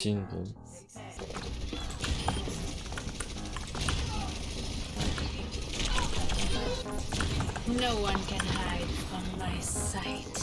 No one can hide from my sight.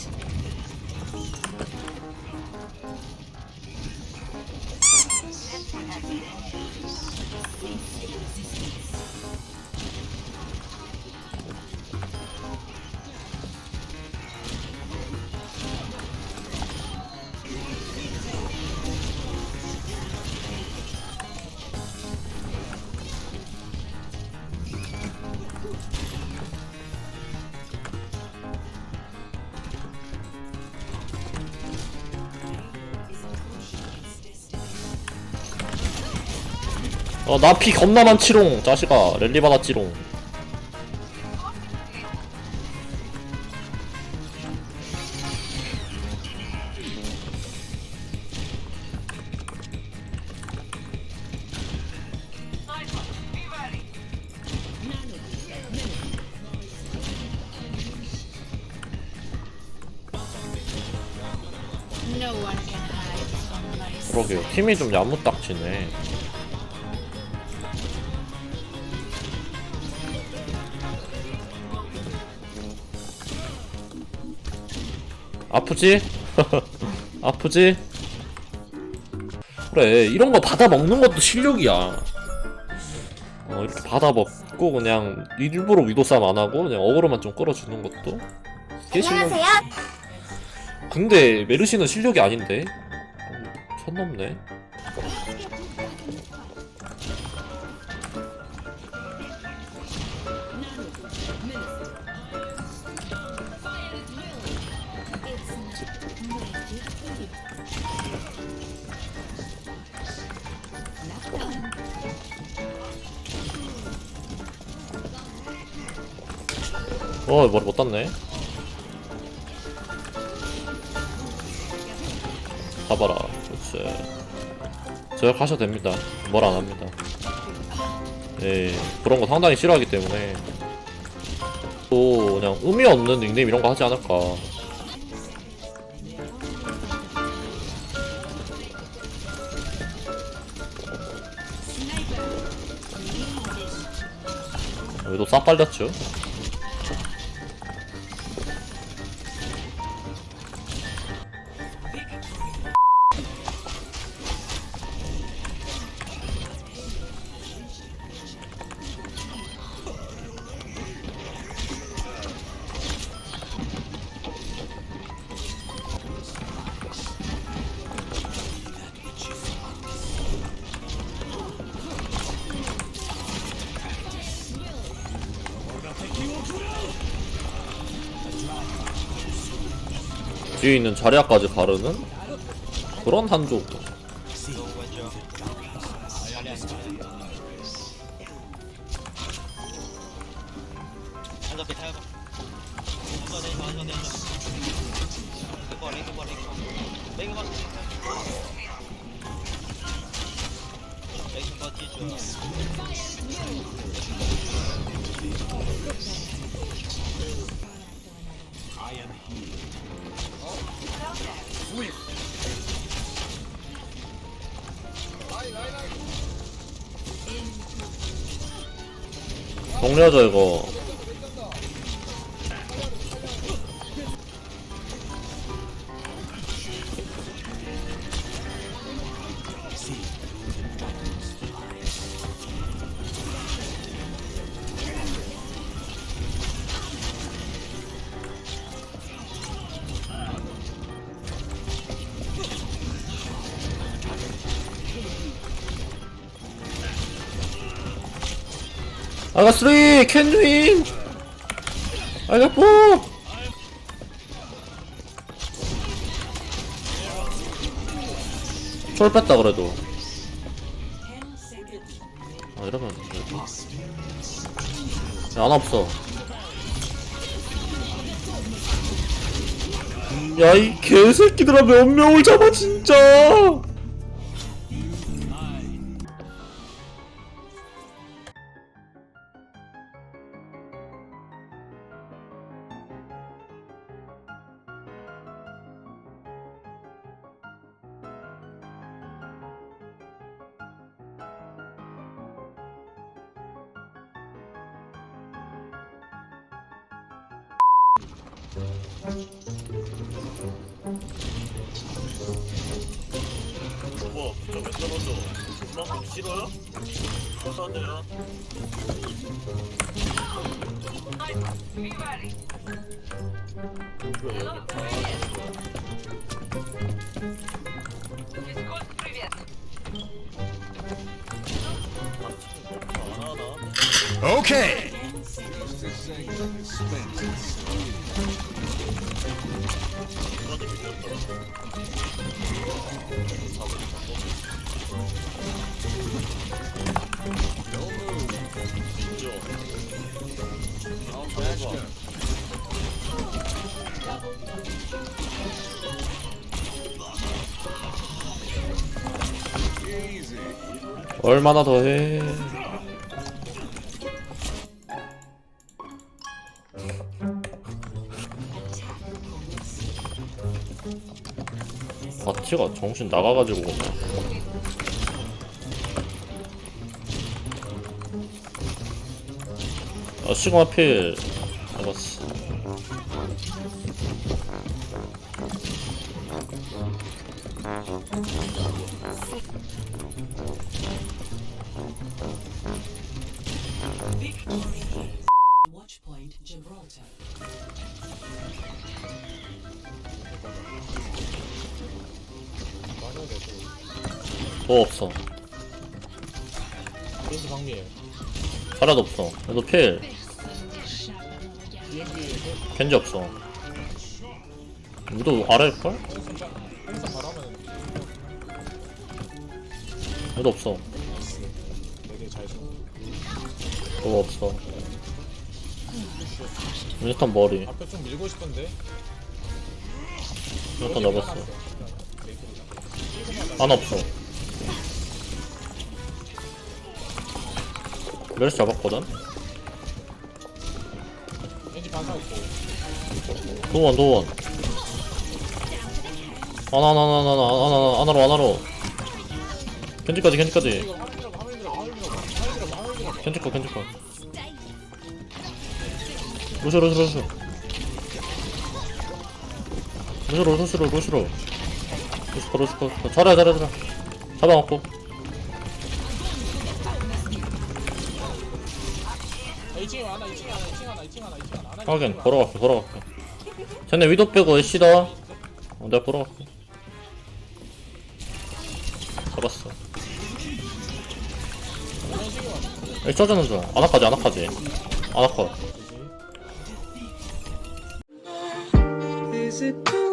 어 나 피 겁나 많지롱 자식아. 랠리 받았지롱. 그러게요. 팀이 좀 야무딱지네 아프지? 아프지? 그래 이런 거 받아 먹는 것도 실력이야 어 이렇게 받아 먹고 그냥 일부러 위도 싸움 안 하고 그냥 어그로만 좀 끌어주는 것도 그게 실력 안녕하세요. 근데 메르시는 실력이 아닌데 선 넘네 어 머리 못 땄네. 가봐라 그렇지. 저역 하셔도 됩니다. 뭘 안 합니다. 예 그런 거 상당히 싫어하기 때문에. 또 그냥 의미 없는 닉네임 이런 거 하지 않을까. 여기도 싹 빨렸죠 뒤에 있는 자리아까지 가르는 그런 한조. 앉아 배 한번 내. 이거 I got three! Can! 철 뺐다 그래도 아 이러면 안 되지 야, 안 없어 야 이 개새끼들아 몇 명을 잡아 진짜 뭐, 저맨 떨어져. 그만 싫어요? 안 하나? Okay. 얼마나 더 해? 바치가 정신 나가가지고. 아 시그마 필 잡았어 Watchpoint Gibraltar. 뭐 없어. 겐지 방미에 하나도 없어. 얘도 필 again. 겐지 없어. 위도 아래일걸? 항상 위도 없어. 되게 잘 써. 그거 없어. 윈스턴 머리. 앞에 좀 밀고 싶은데? 윈스턴 잡았어 하나 없어. 멜스 잡았거든? 겐지 반사 루시로 루시로 루시로. 루시로 루시로 루 루시코 루시코 잘해 잘해 잘해 잡아먹고. 아, 2층에 하나 2층에 하나 2층에 하나 2층에 하나 2층에 하나. 2층에 걸어갈게 걸어갈게 쟤네 위도 빼고 애쉬다 어, 내가 걸어갈게 잡았어. 애쉬 짜자는 중. 아나까지 아나까지 아나컷 Is it